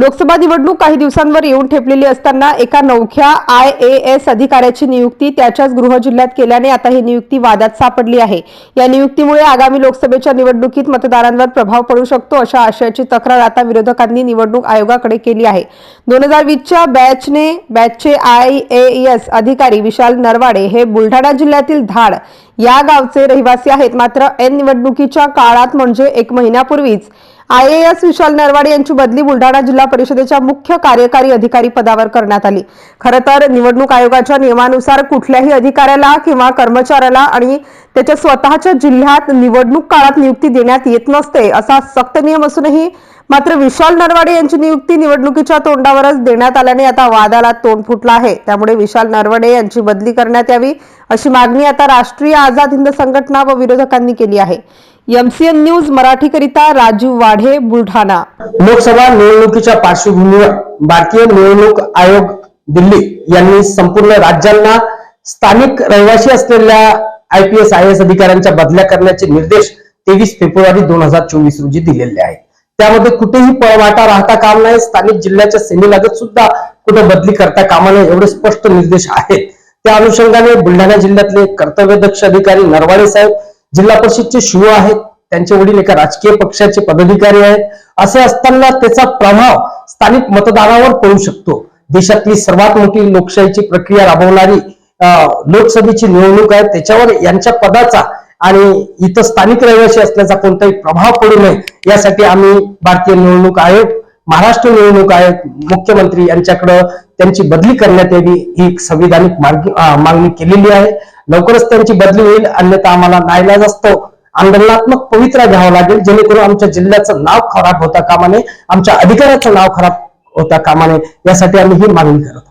लोकसभा निवडणूक काही दिवसांवर येऊन ठेपलेली असताना एका नवख्या आय ए एस अधिकाऱ्याची नियुक्ती त्याच्याच गृह जिल्ह्यात केल्याने आता ही नियुक्ती वादात सापडली आहे. या नियुक्तीमुळे आगामी लोकसभेच्या निवडणुकीत मतदारांवर प्रभाव पडू शकतो अशा आशयाची तक्रार आता विरोधकांनी निवडणूक आयोगाकडे केली आहे. दोन हजार वीसच्या बॅचने बॅचचे आय ए एस अधिकारी विशाल नरवाडे हे बुलढाणा जिल्ह्यातील धाड या गावचे रहिवासी आहेत. मात्र एन निवडणुकीच्या काळात म्हणजे एक महिन्यापूर्वीच I A S Vishal Narwade यांची बदली बुलढाणा जिल्हा परिषदेच्या मुख्य कार्यकारी अधिकारी पदावर करण्यात आली. खरं तर निवडणूक आयोगाच्या नियमानुसार कुठल्याही अधिकाऱ्याला किंवा कर्मचाऱ्याला आणि त्याच्या स्वतःच्या जिल्ह्यात निवडणूक काळात नियुक्ती देण्यात येत नसते असा सक्त नियम असूनही मात्र विशाल नरवाडे यांची नियुक्ती निवडणुकीच्या तोंडावरच देण्यात आल्याने आता वादाला तोंड फुटला आहे. त्यामुळे विशाल नरवडे यांची बदली करण्यात यावी अशी मागणी आता राष्ट्रीय आझाद हिंद संघटना व विरोधकांनी केली आहे. एमसीएन न्यूज मराठीकरिता राजीव वाढे बुलढाणा. लोकसभा निवडणुकीच्या पार्श्वभूमीवर भारतीय निवडणूक आयोग दिल्ली यांनी संपूर्ण राज्यांना स्थानिक रहिवासी असलेल्या आयपीएस आय एस अधिकाऱ्यांच्या बदल्या करण्याचे निर्देश तेवीस फेब्रुवारी दोन हजार चोवीस रोजी दिलेले आहेत. त्यामध्ये कुठेही पळवाटा राहता काम नाही. स्थानिक जिल्ह्याच्या सीमेलागत सुद्धा कुठे बदली करता कामा नये एवढे स्पष्ट निर्देश आहेत. त्या अनुषंगाने बुलढाणा जिल्ह्यातले कर्तव्य दक्ष अधिकारी नरवाडे साहेब जिल्हा परिषदचे शिव आहेत. त्यांचे वडील एका राजकीय पक्षाचे पदाधिकारी आहेत. असे असताना त्याचा प्रभाव स्थानिक मतदारावर पडू शकतो. देशातली सर्वात मोठी लोकशाहीची प्रक्रिया राबवणारी लोकसभेची निवडणूक आहे. त्याच्यावर यांच्या पदाचा आणि इथं स्थानिक रहिवासी असल्याचा कोणताही प्रभाव पडू नये यासाठी आम्ही भारतीय निवडणूक आयोग महाराष्ट्र निवडणूक आयोग मुख्यमंत्री यांच्याकडं त्यांची बदली करण्यात यावी ही एक संविधानिक मागणी केलेली आहे. लवकरच त्यांची बदली होईल अन्यथा आम्हाला नाईलाज असतो. आंदोलनात्मक पवित्रा घ्यावा लागेल जेणेकरून आमच्या जिल्ह्याचं नाव खराब होता कामाने आमच्या अधिकाऱ्याचं नाव खराब होता कामाने यासाठी आम्ही ही मागणी करत